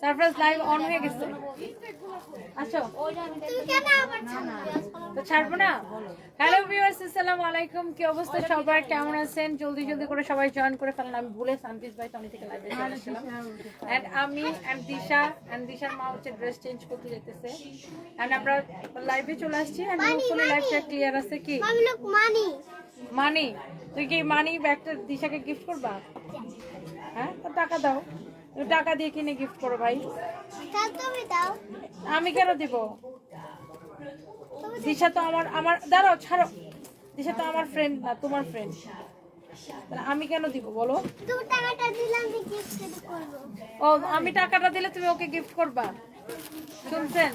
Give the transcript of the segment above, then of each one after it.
Surprise live on হয়ে গেছে। ছাড়বি? তো ছাড়বো না? হ্যালো ভিউয়ার্স আসসালামু আলাইকুম। কি অবস্থা? সবার কেমন আছেন? জলদি জলদি করে সবাই জয়েন করে ফেলেন। আমি ভুলে সানপিস ভাই তনি থেকে লাইভে এন্ড আমি এন্ড দিশা। এন্ড দিশার মা হচ্ছে ড্রেস চেঞ্জ করতে যেতেছে। এন্ড আমরা লাইভে চলে আসছি। এন্ড হোপফুলি লাইভটা ক্লিয়ার আছে কি? মানি মানি তুই কি মানি ব্যাগটা দিশাকে গিফট করবা? হ্যাঁ? তো টাকা দাও। টাকা দিয়ে কিনে গিফট করো ভাই। তুমি দাও। আমি কেন দিব? দিশা তো আমার আমার দাঁড়াও ছাড়ো। দিশা তো আমার ফ্রেন্ড না তোমার ফ্রেন্ড আমি কেন দিব বলো? তুমি টাকাটা দিলাম গিফট করব? ও আমি টাকাটা দিলে তুমি ওকে গিফট করবা? শুনছেন?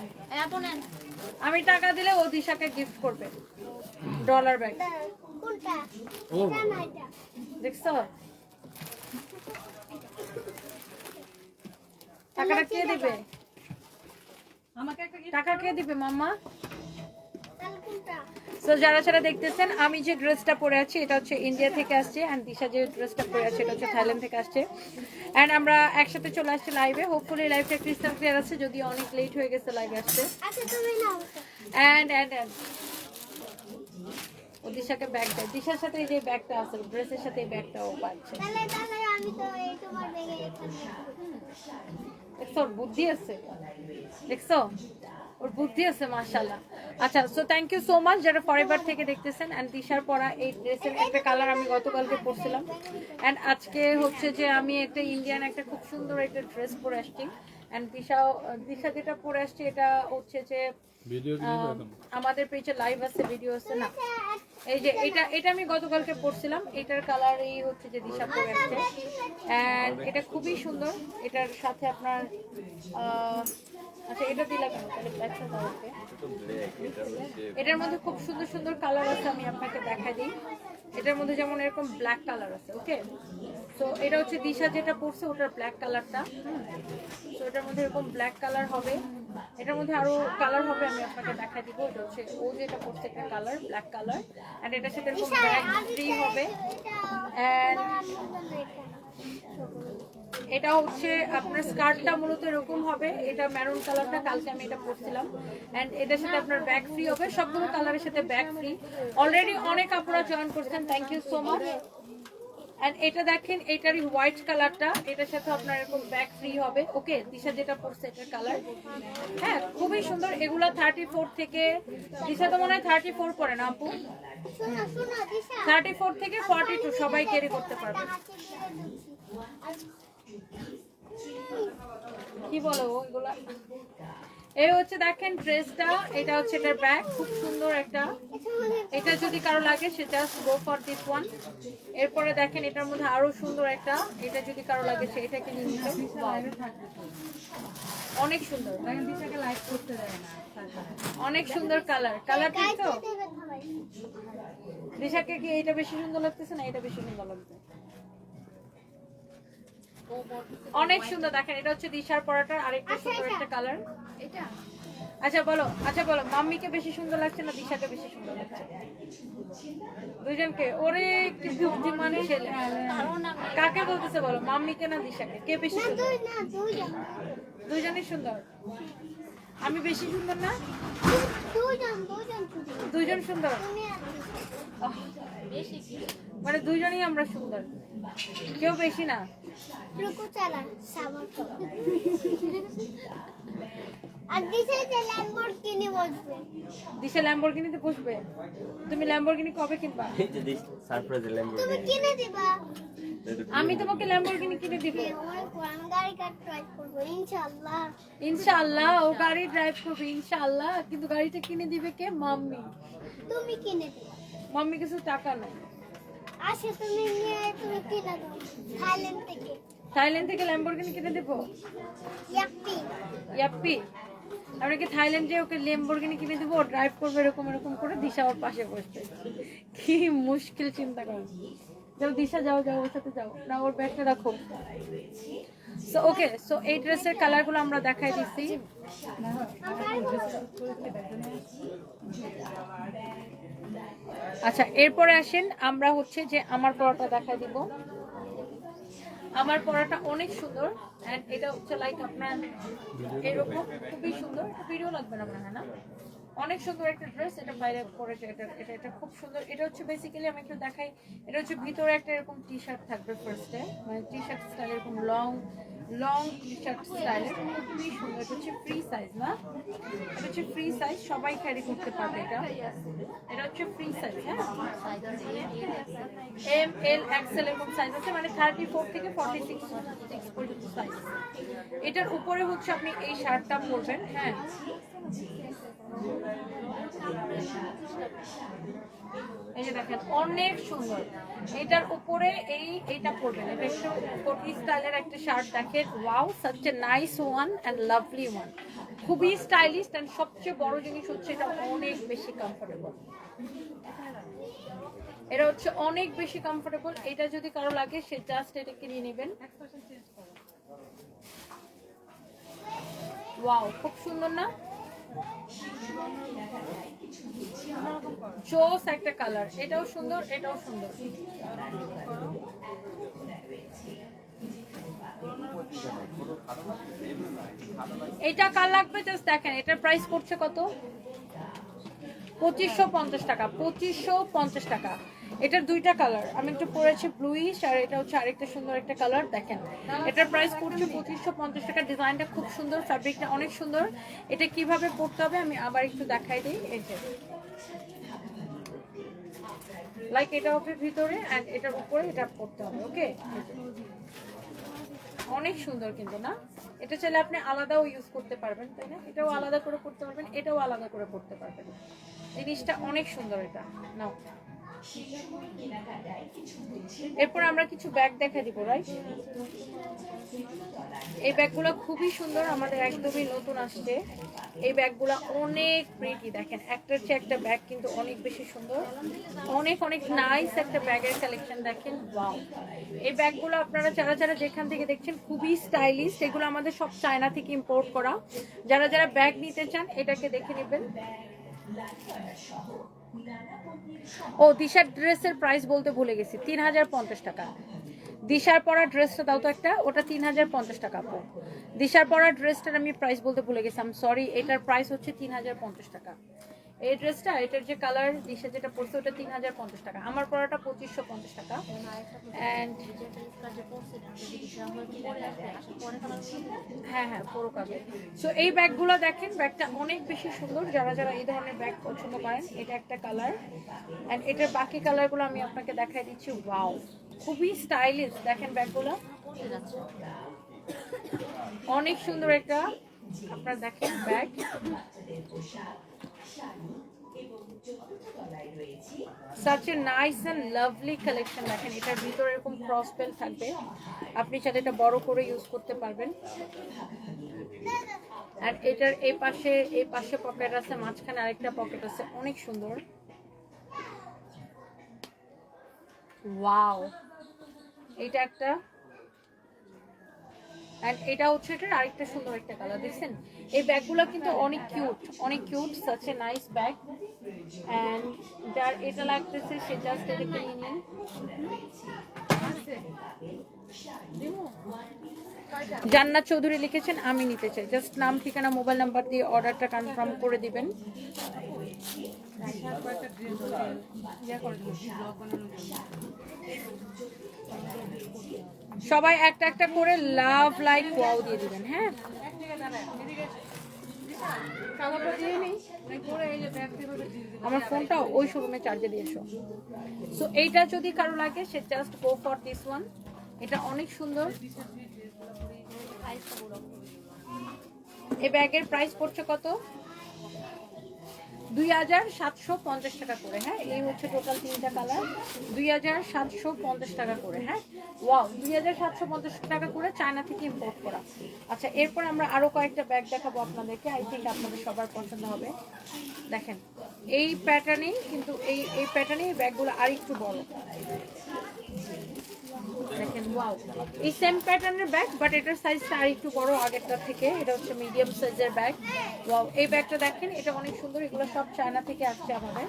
আমি টাকা দিলে ও দিশাকে গিফট করবে। ডলার ব্যাগ কোনটা? এটা না এটা। দেখছ? টাকাটা কে দিবে? টাকা কে দিবে মাম্মা? সো যারা যারা দেখতেছেন আমি যে ড্রেসটা পরে আছি এটা হচ্ছে ইন্ডিয়া থেকে আসছে অ্যান্ড দিশা যে ড্রেসটা পরে আছে এটা হচ্ছে থাইল্যান্ড থেকে আসছে। অ্যান্ড আমরা একসাথে চলে আসছি লাইভে হোপফুলি লাইভটা ক্রিস্টাল ক্লিয়ার আছে যদি অনেক লেট হয়ে গেছে লাইভে আসতে। অ্যান্ড অ্যান্ড অ্যান্ড ও দিশাকে ব্যাগ দেয়। দিশার সাথে এই যে ব্যাগটা আছে ড্রেসের সাথে এই ব্যাগটাও পাচ্ছে। ওর বুদ্ধি আছে। ওর বুদ্ধি আছে আচ্ছা so thank you so much যারা থেকে দেখতেছেন এন্ড দিশার পরা এই ড্রেসের একটা কালার আমি গতকালকে পরছিলাম। এন্ড আজকে হচ্ছে যে আমি একটা ইন্ডিয়ান একটা খুব সুন্দর একটা ড্রেস পরে আসছি। দিশাও, দিশা যেটা পরে আসছে, এটা হচ্ছে যে আমাদের পেজে লাইভ আছে ভিডিও আছে না? এই যে এটা এটা আমি গতকালকে পরছিলাম এটার কালার এই হচ্ছে যে দিশা পরে আছে। এন্ড এটা খুবই সুন্দর এটার সাথে আপনার আচ্ছা এটা দিলাম তাহলে ব্ল্যাকটা দাও এটার মধ্যে খুব সুন্দর সুন্দর কালার আছে আমি আপনাকে দেখাই দিই। এটার মধ্যে যেমন এরকম ব্ল্যাক কালার আছে ওকে তো এটা হচ্ছে দিশা যেটা পড়ছে ওটার ব্ল্যাক কালারটা তো এটার মধ্যে এরকম ব্ল্যাক কালার হবে। এটার মধ্যে আরও কালার হবে আমি আপনাকে দেখাই দিব। এটা হচ্ছে ও যেটা পড়ছে একটা কালার ব্ল্যাক কালার এন্ড এটার সাথে এরকম ব্যাগ ফ্রি হবে। এন্ড এটা হচ্ছে আপনার স্কার্টটা মূলত এরকম হবে। এটা মেরুন কালারটা কালকে আমি এটা পরছিলাম। এন্ড এটার সাথে আপনার ব্যাগ ফ্রি হবে। সবগুলো কালারের সাথে ব্যাগ ফ্রি অলরেডি অনেক আপুরা জয়েন করছেন। Thank you so much and এটা দেখেন, এটারই হোয়াইট কালারটা এটার সাথে আপনার এরকম ব্যাক ফ্রি হবে। ওকে দিশা যেটা পড়ছে এটার কালার হ্যাঁ খুবই সুন্দর। এগুলা থার্টি ফোর থেকে, দিশা তো মনে হয় থার্টি ফোর পরে না আপু? থার্টি ফোর থেকে ফর্টি টু সবাই ক্যারি করতে পারবে। কি বলো ওইগুলা এই হচ্ছে দেখেন ড্রেসটা এটা হচ্ছে এটার ব্যাগ খুব সুন্দর একটা। এটা যদি কারও লাগে সে just go for this one এরপরে দেখেন এটার মধ্যে আরও সুন্দর একটা এটা যদি কারও লাগে সে এটাকে নিয়ে নিতে অনেক সুন্দর। অনেক সুন্দর কালার কালার তো? দিশাকে কি এটা বেশি সুন্দর লাগতেছে না এটা বেশি সুন্দর লাগছে অনেক সুন্দর দেখেন এটা হচ্ছে দিশার পরাটার আরেকটা সুন্দর একটা কালার আচ্ছা বলো আচ্ছা বলো মাম্মিকে বেশি সুন্দর লাগছে না দিশাকে বেশি সুন্দর লাগছে? দুইজনকে ওরে কি বুদ্ধিমান ছেলে। কাকে বলতেছে বলো মাম্মিকে না দিশাকে? কে বেশি সুন্দর? দুইজনই সুন্দর? আমি বেশি সুন্দর না? দুইজন সুন্দর। মানে দুইজনই আমরা সুন্দর। কেউ বেশি না? রুকু চালা সাবার আর দিশে যে ল্যাম্বরগিনি বসবে। দিশা ল্যাম্বরগিনিতে বসবে? তুমি ল্যাম্বরগিনি কবে কিনবা? যদি সারপ্রাইজ তুমি কিনে দিবা। আমি তোমাকে ল্যাম্বরগিনি কিনে দিব। গাড়ি কার ট্রাই ইনশাআল্লাহ। ইনশাআল্লাহ ও গাড়ি ড্রাইভ করবে ইনশাআল্লাহ। কিন্তু গাড়িটা কিনে দিবে কে? মাম্মি। তুমি কিনে দিবে। মাম্মি কিছু টাকা নাই। আসে তুমি নিয়ে তুমি কিনে দাও থাইল্যান্ড থেকে থাইল্যান্ড থেকে ল্যাম্বরগিনি কিনে দেবো ইয়াপ্পি ইয়াপ্পি আমরা কি থাইল্যান্ড ওকে ল্যাম্বরগিনি কিনে দেবো ও ড্রাইভ করবে এরকম এরকম করে দিশা ওর পাশে বসবে কি মুশকিল চিন্তা করো যাও দিশা যাও যাও ওর সাথে যাও না ওর ব্যাগটা রাখো সো ওকে সো এই ড্রেসের কালারগুলো আমরা দেখাই দিচ্ছি আচ্ছা এরপরে আসেন, আমরা হচ্ছে যে আমার পরোটা দেখাই দিব। আমার পরাটা অনেক সুন্দর এন্ড এটা হচ্ছে লাইক আপনার এরকম খুবই সুন্দর ভিডিও লাগবে না হয় না। অনেক সুন্দর একটা ড্রেস এটা বাইরে পরেছে এটা এটা এটা খুব সুন্দর। এটা হচ্ছে বেসিক্যালি আমি একটু দেখাই, এটা হচ্ছে ভিতরে একটা এরকম টি শার্ট থাকবে ফার্স্টে মানে টি শার্ট স্টাইল এরকম long long T shirt style খুবই সুন্দর। এটা হচ্ছে ফ্রি সাইজ না? এটা হচ্ছে ফ্রি সাইজ সবাই ক্যারি করতে পারবে এটা। এটা হচ্ছে ফ্রি সাইজ হ্যাঁ? এম এল এক্সেল এরকম সাইজ আছে মানে থার্টি ফোর থেকে ফর্টি সিক্স পর্যন্ত সাইজ এটার উপরে হচ্ছে আপনি এই শার্টটা পরবেন হ্যাঁ? এই যে দেখেন, অনেক সুন্দর। এটার উপরে এই এটা পরবেন কোটি স্টাইলের একটা শার্ট দেখেন। Wow such nice one and lovely one খুবই স্টাইলিশ অ্যান্ড সবচেয়ে বড় জিনিস হচ্ছে এটা অনেক বেশি কমফোর্টেবল এটা হচ্ছে অনেক বেশি কমফোর্টেবল এটা যদি কারও লাগে, সে জাস্ট এটা কিনে নেবেন। ওয়াও খুব সুন্দর না? চোস একটা কালার এটাও সুন্দর এটাও সুন্দর। এটা কার লাগবে? জাস্ট দেখেন, এটার প্রাইস পড়ছে কত? পঁচিশশো পঞ্চাশ টাকা, পঁচিশশো পঞ্চাশ টাকা। এটার দুইটা কালার আমি একটু পরেছি ব্লুইশ আর এটা হচ্ছে আরেকটা সুন্দর একটা কালার দেখেন। এটার প্রাইস পড়ছে পঁচিশশো পঞ্চাশ টাকা। ডিজাইনটা খুব সুন্দর ফ্যাব্রিকটা অনেক সুন্দর। এটা কীভাবে পড়তে হবে আমি আবার একটু দেখাই দিই, এই যে। লাইক এটা হবে ভিতরে অ্যান্ড এটার উপরে এটা পড়তে হবে ওকে অনেক সুন্দর কিন্তু, না? এটা চাইলে আপনি আলাদাও ইউজ করতে পারবেন, তাই না? এটাও আলাদা করে পড়তে পারবেন, এটাও আলাদা করে পড়তে পারবেন। জিনিসটা অনেক সুন্দর এটা। নাও। এরপর আমরা কিছু ব্যাগ দেখা দিব রাইট এই ব্যাগগুলো খুবই সুন্দর, আমাদের একদমই নতুন আসছে। এই ব্যাগগুলো অনেক প্রিটি দেখেন, একটার চেয়ে একটা ব্যাগ কিন্তু অনেক বেশি সুন্দর। অনেক অনেক নাইস একটা ব্যাগের কালেকশন দেখেন ওয়াও এই ব্যাগগুলো আপনারা যারা যারা যেখান থেকে দেখছেন, খুবই স্টাইলিশ এগুলো আমাদের সব চায়না থেকে ইম্পোর্ট করা। যারা যারা ব্যাগ নিতে চান, এটাকে দেখে নেবেন। ও, দিশার ড্রেসের প্রাইস বলতে ভুলে গেছি তিন হাজার পঞ্চাশ টাকা। দিশার পরা ড্রেসটা দাও তো একটা, ওটা তিন হাজার পঞ্চাশ টাকা আপু। দিশার পরা ড্রেসটার আমি প্রাইস বলতে ভুলে গেছি সরি এটার প্রাইস হচ্ছে তিন হাজার পঞ্চাশ টাকা। এই ড্রেসটা, এটার যে কালার দিশা যেটা পড়ছে ওটা তিন হাজার পঞ্চাশ টাকা। আমার পড়াটা পঁচিশশো পঞ্চাশ টাকা। অ্যান্ড হ্যাঁ হ্যাঁ পুরো কাবে সো এই ব্যাগগুলো দেখেন, ব্যাগটা অনেক বেশি সুন্দর। যারা যারা এই ধরনের ব্যাগ পছন্দ করেন, এটা একটা কালার অ্যান্ড এটার বাকি কালারগুলো আমি আপনাকে দেখাই দিচ্ছি। ওয়াও খুবই স্টাইলিশ দেখেন ব্যাগগুলো। অনেক সুন্দর একটা, আপনারা দেখেন bag. Such a nice and lovely collection দেখেন, এটার ভিতরে এরকম ক্রস বেল থাকবে। আপনি চাইলে এটা বড় করে ইউজ করতে পারবেন। আর এটার এই পাশে এই পাশে পকেট আছে, মাঝখানে আরেকটা পকেট আছে, অনেক সুন্দর। ওয়াও এটা একটা অ্যান্ড এটা হচ্ছে এটার আরেকটা সুন্দর একটা কালার দেখছেন? এই ব্যাগগুলো কিন্তু অনেক কিউট অনেক cute such a nice bag and যার এটা লাগতেছে, সে জাস্ট এটা কিনে নিন। জান্নাত চৌধুরী লিখেছেন, আমি নিতে চাই। জাস্ট নাম, ঠিকানা মোবাইল নাম্বার দিয়ে অর্ডারটা কনফার্ম করে দিবেন। সবাই একটা একটা করে লাভ লাইক ওয়াও দিয়ে দিবেন হ্যাঁ? আমার ফোনটা ওই শোরুমে চার্জে দিয়েছ সো এইটা যদি কারও লাগে, সে just go for this one এটা অনেক সুন্দর। এই ব্যাগের প্রাইস পড়ছে কত? দুই হাজার সাতশো পঞ্চাশ টাকা করে হ্যাঁ? এই হচ্ছে টোটাল তিনটা কালার দুই হাজার সাতশো পঞ্চাশ টাকা করে হ্যাঁ? ওয়াও দুই হাজার সাতশো পঞ্চাশ টাকা করে চায়না থেকে ইম্পোর্ট করা। আচ্ছা এরপর আমরা আরও কয়েকটা ব্যাগ দেখাবো আপনাদেরকে। আই থিঙ্ক আপনাদের সবার পছন্দ হবে। দেখেন, এই প্যাটার্নেই কিন্তু এই এই প্যাটার্নে ব্যাগগুলো আর একটু বড়। দেখেন ওয়াও এই সেম প্যাটার্নের ব্যাগ বাট এটার সাইজটা আর একটু বড় আগেরটার থেকে। এটা হচ্ছে মিডিয়াম সাইজের ব্যাগ ওয়াও এই ব্যাগটা দেখেন এটা অনেক সুন্দর এগুলো সব চায়না থেকে আসছে আমাদের।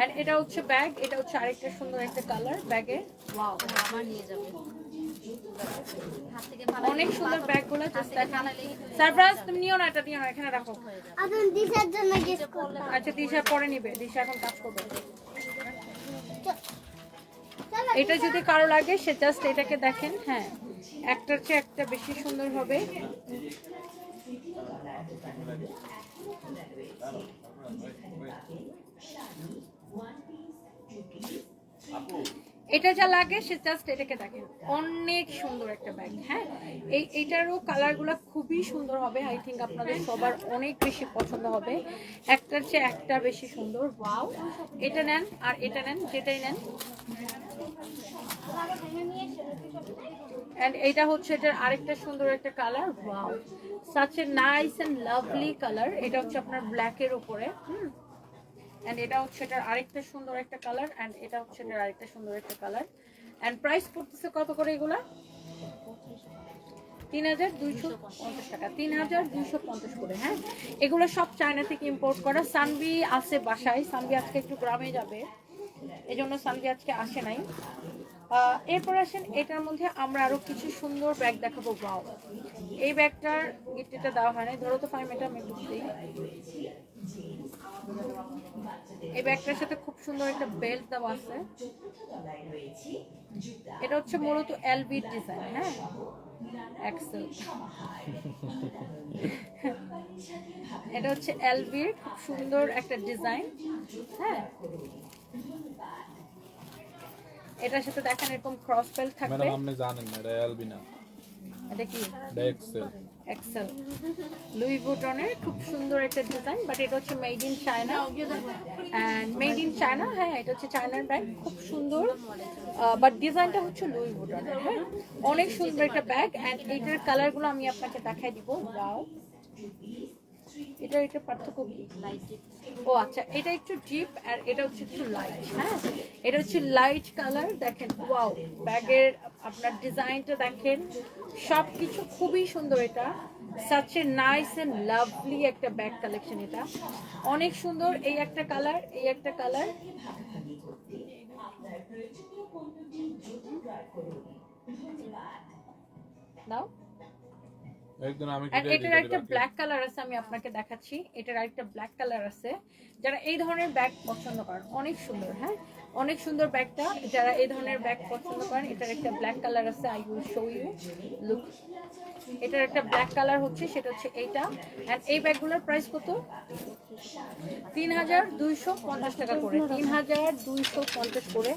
এন্ড এটা হচ্ছে ব্যাগ এটা হচ্ছে আরেকটা সুন্দর একটা কালার ব্যাগে ওয়াও আমার নিয়ে যাবে। অনেক সুন্দর ব্যাগগুলো জাস্ট দেখেন। সারপ্রাইজ তুমি নিও না এটা নিও না এখানে রাখো। আপনি দিশার জন্য আচ্ছা দিশা পরে নিবে দিশা এখন কাজ করবে। এটা যদি কারও লাগে, সে জাস্ট এটাকে দেখেন হ্যাঁ। একটার চেয়ে একটা বেশি সুন্দর হবে। এটা যা লাগে সে জাস্ট এটাকে দেখেন। অনেক সুন্দর একটা ব্যাগ হ্যাঁ? এই, এইটারও কালারগুলো খুবই সুন্দর হবে। আই থিঙ্ক আপনাদের সবার অনেক বেশি পছন্দ হবে। একটার চেয়ে একটা বেশি সুন্দর। ওয়াও এটা নেন আর এটা নেন, যেটাই নেন। এন্ড এটা হচ্ছে এটার আরেকটা সুন্দর একটা colour wow such a nice and lovely colour এটা হচ্ছে আপনার ব্ল্যাক এর উপরে। হুম? এন্ড এটা হচ্ছে এটার আরেকটা সুন্দর একটা কালার এন্ড এটা হচ্ছে এটার আরেকটা সুন্দর একটা কালার এন্ড প্রাইস পড়তেছে কত করে এগুলা? তিন হাজার দুইশো পঞ্চাশ টাকা। তিন হাজার পঞ্চাশ করে হ্যাঁ? এগুলো সব থেকে ইম্পোর্ট করা। আছে বাসায়। আজকে একটু গ্রামে যাবে। আজকে আসে নাই। এরপর আসেন, এটার মধ্যে আমরা আরও কিছু সুন্দর ব্যাগ দেখাবো। বাও এই ব্যাগটার গিফটটা দেওয়া হয় নাই। ধরো তো ফাইভ এটা আমি এই ব্যাগটার সাথে খুব সুন্দর একটা বেল্ট দেওয়া আছে। এটা হচ্ছে মূলত এলবি ডিজাইন হ্যাঁ? এক্সেল এটা হচ্ছে এলবির খুব সুন্দর একটা ডিজাইন হ্যাঁ? এটার সাথে দেখেন এরকম ক্রস বেল্ট থাকবে। ম্যাডাম আপনি জানেন না এটা এলবি না। এটা কি? এটা এক্সেল এক্সেল লুই বুটনের খুব সুন্দর একটা ডিজাইন বাট এটা হচ্ছে made in China and made in China হ্যাঁ এটা হচ্ছে চায়নার ব্যাগ খুব সুন্দর। বাট ডিজাইনটা হচ্ছে লুই বুটনের হ্যাঁ। অনেক সুন্দর একটা ব্যাগ অ্যান্ড এইটার কালারগুলো আমি আপনাকে দেখাই দিব। ওয়াও এটা এটা পার্থক্য কি? ও আচ্ছা এটা একটু ডিপ আর এটা হচ্ছে একটু লাইট হ্যাঁ? এটা হচ্ছে লাইট কালার দেখেন ওয়াও ব্যাগের আপনার ডিজাইনটা দেখেন সব কিছু খুবই সুন্দর এটা। Such a nice and lovely একটা ব্যাগ কালেকশন এটা। অনেক সুন্দর এই একটা কালার এই একটা কালার দাও। একদিন আমি আর এটার একটা ব্ল্যাক কালার আছে আমি আপনাকে দেখাচ্ছি। এটার আরেকটা ব্ল্যাক কালার আছে যারা এই ধরনের ব্যাগ পছন্দ করেন অনেক সুন্দর হ্যাঁ? অনেক সুন্দর ব্যাগটা। যারা এই ধরনের ব্যাগ পছন্দ করেন, এটার একটা ব্ল্যাক কালার আছে I will show you look এটার একটা ব্ল্যাক কালার হচ্ছে, সেটা হচ্ছে এইটা। অ্যান্ড এই ব্যাগগুলোর প্রাইস কত? তিন হাজার দুইশো পঞ্চাশ টাকা করে। তিন হাজার দুইশো পঞ্চাশ করে।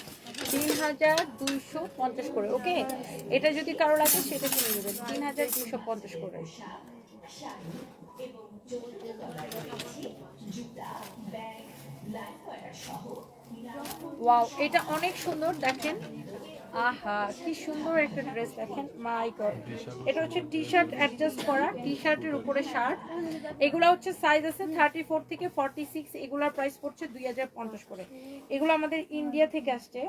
তিন হাজার দুইশো পঞ্চাশ করে ওকে এটা যদি কারও লাগে, সেটা কিনে নেবেন। তিন হাজার দুইশো পঞ্চাশ করে। ওয়াও এটা অনেক সুন্দর, দেখেন। আহা, কি সুন্দর একটা ড্রেস দেখেন। মাই গড এটা হচ্ছে টি শার্ট অ্যাডজাস্ট করা টি শার্টের উপরে শার্ট এগুলো হচ্ছে সাইজ আছে থার্টি ফোর থেকে ফর্টি সিক্স এগুলোর প্রাইস পড়ছে দুই হাজার পঞ্চাশ করে। এগুলো আমাদের ইন্ডিয়া থেকে আসছে।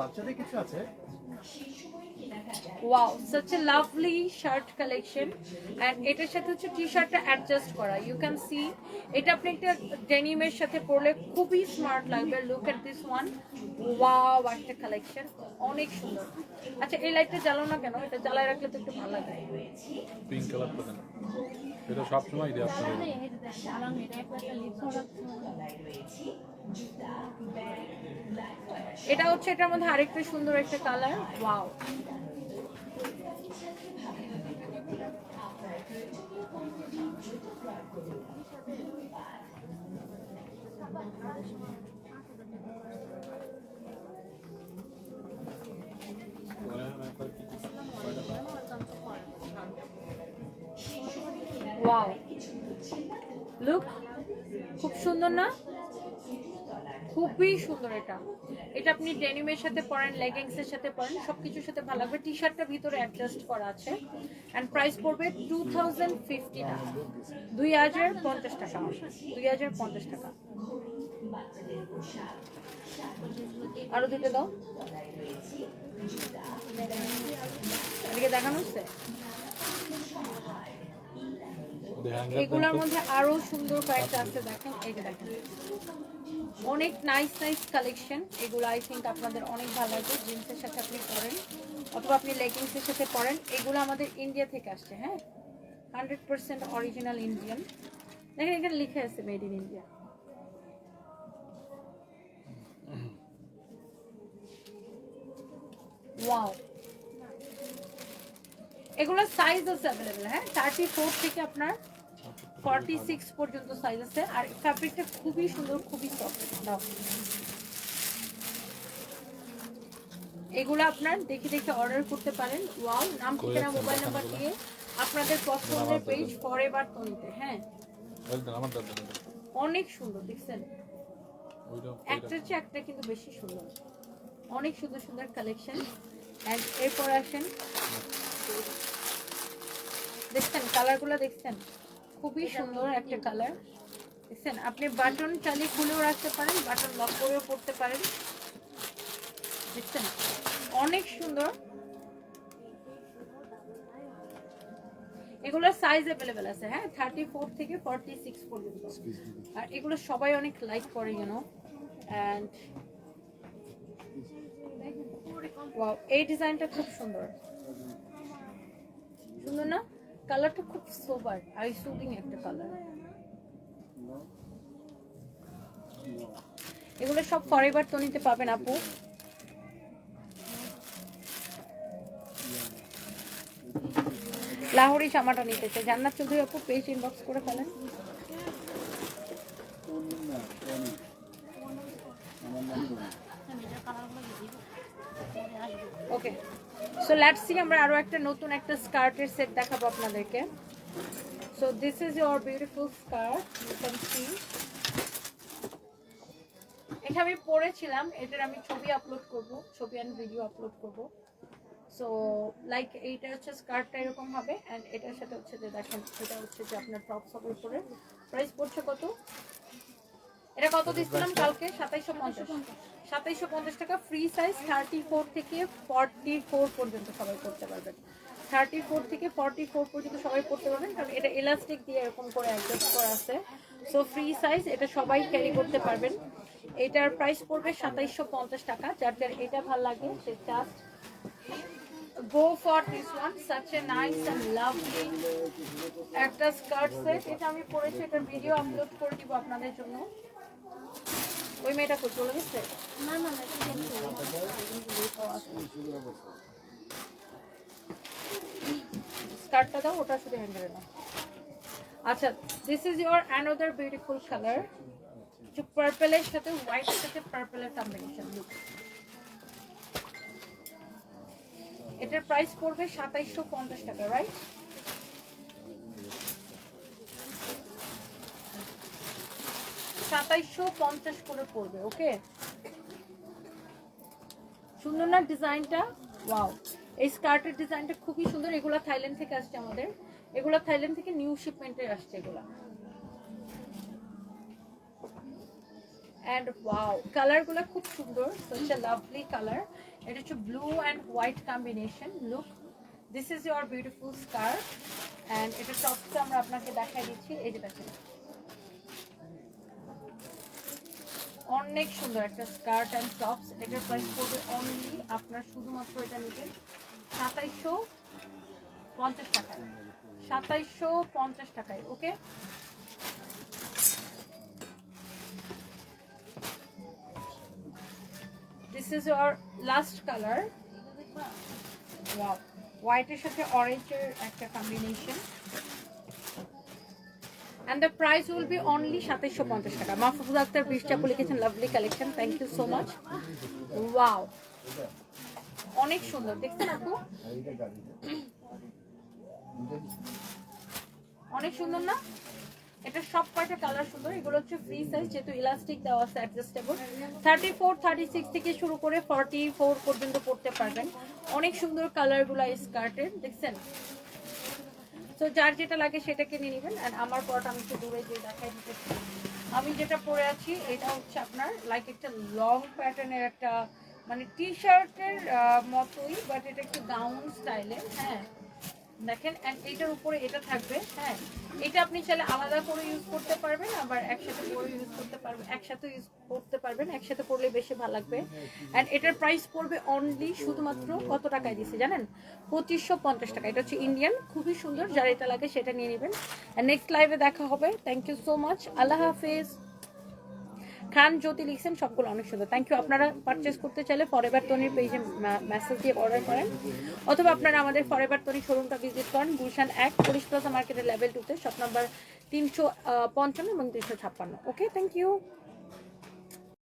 বাচ্চাদের কিছু আছে? Wow such a lovely shirt collection and এটার সাথে হচ্ছে টি শার্টটা অ্যাডজাস্ট করা। ইউ ক্যান সি এটা আপনি একটা ডেনিমের সাথে পরলে খুবই স্মার্ট লাগবে। Look at this one wow একটা কালেকশন অনেক সুন্দর। আচ্ছা এই লাইটটা জ্বালাও না কেন? এটা জ্বালায় রাখলে তো একটু ভালো লাগে। পিঙ্ক কালারটা দেন। এটা সবসময় দিই আপনাদের এটা হচ্ছে এটার মধ্যে আরেকটা সুন্দর একটা কালার ওয়াও ওয়াও লুক খুব সুন্দর না? খুবই সুন্দর এটা। এটা আপনি ডেনিমের সাথে পরেন লেগিংস এর সাথে পরেন সবকিছুর সাথে ভালো লাগবে। টি শার্টটা ভিতরে অ্যাডজাস্ট করা আছে। এন্ড প্রাইস পড়বে টু থাউজেন্ড ফিফটি টাকা দুই হাজার পঞ্চাশ টাকা। দুই হাজার পঞ্চাশ টাকা। আরও দুটো দাও। এদিকে দেখানো হচ্ছে? এগুলোর মধ্যে আরও সুন্দর কয়েকটা আছে দেখেন। এই দেখেন। অনেক নাইস নাইস কালেকশন এগুলো আই থিঙ্ক আপনাদের অনেক ভালো লাগবে। জিন্সের সাথে আপনি পরেন। অথবা আপনি লেগিংসের সাথে পরেন। এগুলো আমাদের ইন্ডিয়া থেকে আসছে হ্যাঁ? হান্ড্রেড পার্সেন্ট অরিজিনাল ইন্ডিয়ান দেখেন, এখানে লিখে আছে made in India wow size আছে অ্যাভেলেবেল হ্যাঁ? থার্টি ফোর থেকে আপনার ফর্টি সিক্স পর্যন্ত সাইজ আছে। আর ফ্যাব্রিকটা খুবই সুন্দর খুবই সফট এগুলো আপনার দেখে দেখে অর্ডার করতে পারেন। ওয়াও নাম ঠিকানা মোবাইল নাম্বার দিয়ে আপনাদের পছন্দের পেজ পরে বার হ্যাঁ। অনেক সুন্দর দেখছেন? একটার চেয়ে একটা কিন্তু বেশি সুন্দর। অনেক সুন্দর সুন্দর কালেকশন অ্যান্ড এরপর আসেন। দেখছেন কালারগুলো দেখছেন? খুবই সুন্দর একটা কালার দেখছেন আপনি বাটন চালিয়ে খুলেও রাখতে পারেন বাটন লক করেও পড়তে পারেন। দেখছেন অনেক সুন্দর। এগুলোর সাইজ অ্যাভেলেবেল আছে হ্যাঁ? থার্টি ফোর থেকে ফর্টি সিক্স পর্যন্ত আর এগুলো সবাই অনেক লাইক করে ইউনো অ্যান্ড ওয়াও এই ডিজাইনটা খুব সুন্দর। সুন্দর না? কালারটা খুব সোবার আই সুদিং একটা কালার এগুলো সব ফরেভার তনিতে পাবেন আপু। লাহোরি জামাটা নিতে চাই। জান্নাত চৌধুরী আপু পেজ ইনবক্স করে ফেলেন। ওকে সো লেটস সি আমরা আরও একটা নতুন একটা স্কার্টের সেট দেখাবো আপনাদেরকে। So this is your beautiful skirt you can see এটা আমি পরেছিলাম, এটার আমি ছবি আপলোড করব, ছবি অ্যান্ড ভিডিও আপলোড করব। সো লাইক এইটা হচ্ছে স্কার্টটা এরকম হবে অ্যান্ড এটার সাথে হচ্ছে যে দেখেন, এটা হচ্ছে যে আপনার টপ হবে উপরে। প্রাইস পড়ছে কত? এটা কত দিচ্ছিলাম কালকে? সাতাইশো পঞ্চাশ। সাতাইশো পঞ্চাশ টাকা ফ্রি সাইজ থার্টি ফোর থেকে ফর্টি ফোর পর্যন্ত সবাই করতে পারবেন। থার্টি ফোর থেকে ফর্টি ফোর পর্যন্ত সবাই পড়তে পারবেন, কারণ এটা এলাস্টিক দিয়ে এরকম করে অ্যাডজাস্ট করা আছে। সো ফ্রি সাইজ এটা সবাই ক্যারি করতে পারবেন। এটার প্রাইস পড়বে সাতাইশো পঞ্চাশ টাকা। যার যার এটা ভালো লাগে, সে just go for this one, such a nice and lovely একটা স্কার্ট সেট এটা আমি পরেছি, এটার ভিডিও আপলোড করে দিব আপনাদের জন্য। ওই মেয়েটা কই চলে গেছে? না না না স্কার্টটা দাও ওটা শুধু হ্যান্ডেলে নাও। আচ্ছা this is your another beautiful colour যে পার্পলের সাথে হোয়াইটের সাথে পার্পলের কম্বিনেশন এটার প্রাইস পড়বে সাতাইশশো পঞ্চাশ টাকা রাইট সাতাইশশো পঞ্চাশ করে পড়বে ওকে সুন্দর না ডিজাইনটা ওয়াও এই স্কার্টের ডিজাইনটা খুবই সুন্দর, এগুলো থাইল্যান্ড থেকে আসছে আমাদের। এগুলো থাইল্যান্ড থেকে নিউ শিপমেন্টে আসছে এগুলো। অ্যান্ড ওয়াও কালারগুলো খুব সুন্দর, such a লাভলি কালার এটা হচ্ছে blue and white combination look this is your beautiful skirt and এটা টপটা আমরা আপনাকে দেখাই দিচ্ছি, এই যে দেখেন। অনেক সুন্দর একটা স্কার্ট অ্যান্ড টপস এটার প্রাইস পড়বে অনলি আপনার শুধুমাত্র এটা নিতে সাতাইশশো পঞ্চাশ টাকায় সাতাইশশো পঞ্চাশ টাকায় okay this is your last colour হোয়াইটের সাথে অরেঞ্জের একটা combination and the price will be only সাতাইশশো পঞ্চাশ টাকা। মাহফুজ আক্তার পৃষ্ঠাপু লিখেছেন lovely collection thank you so much wow অনেক সুন্দর, দেখছেন আপু? অনেক সুন্দর না? এটা সব কয়টা কালার সুন্দর? এগুলো হচ্ছে ফ্রি সাইজ যেহেতু ইলাস্টিক দেওয়া আছে adjustable thirty four thirty six থেকে শুরু করে ফর্টি ফোর পর্যন্ত পড়তে পারবেন। অনেক সুন্দর কালারগুলো স্কার্টের দেখছেন? তো যার যেটা লাগে সেটা কিনে নেবেন। অ্যান্ড আমার পরটা আমি একটু দূরে যে দেখাই দিতেছি আমি যেটা পরে আছি, এটা হচ্ছে আপনার লাইক একটা লং প্যাটার্নের একটা মানে টি শার্টের মতোই বাট এটা একটু গাউন স্টাইলের হ্যাঁ। দেখেন এটার উপরে এটা থাকবে হ্যাঁ। এটা আপনি চাইলে আলাদা করে ইউজ করতে পারবেন, আবার একসাথে করে ইউজ করতে পারবেন, একসাথে ইউজ করতে পারবেন, একসাথে পরলে বেশি ভালো লাগবে। অ্যান্ড এটার প্রাইস পড়বে অনলি শুধুমাত্র কত টাকায় দিছে জানেন? পঁচিশশো পঞ্চাশ টাকা। এটা হচ্ছে ইন্ডিয়ান খুবই সুন্দর, যার এটা লাগে সেটা নিয়ে নেবেন। নেক্সট লাইভে দেখা হবে। থ্যাংক ইউ সো মাচ আল্লাহ হাফিজ। খান, জ্যোতি লিখছেন, সবগুলো অনেক সুন্দর। থ্যাংক ইউ আপনারা পারচেস করতে চাইলে ফরেভার তনির পেজে মেসেজ দিয়ে অর্ডার করেন। অথবা আপনারা আমাদের ফরএভার তনি শোরুমটা ভিজিট করেন, গুলশান এক পুলিশ প্লাজা মার্কেটের লেভেল টুতে শপ নাম্বার তিনশো পঞ্চান্ন এবং তিনশো ছাপ্পান্ন। Okay thank you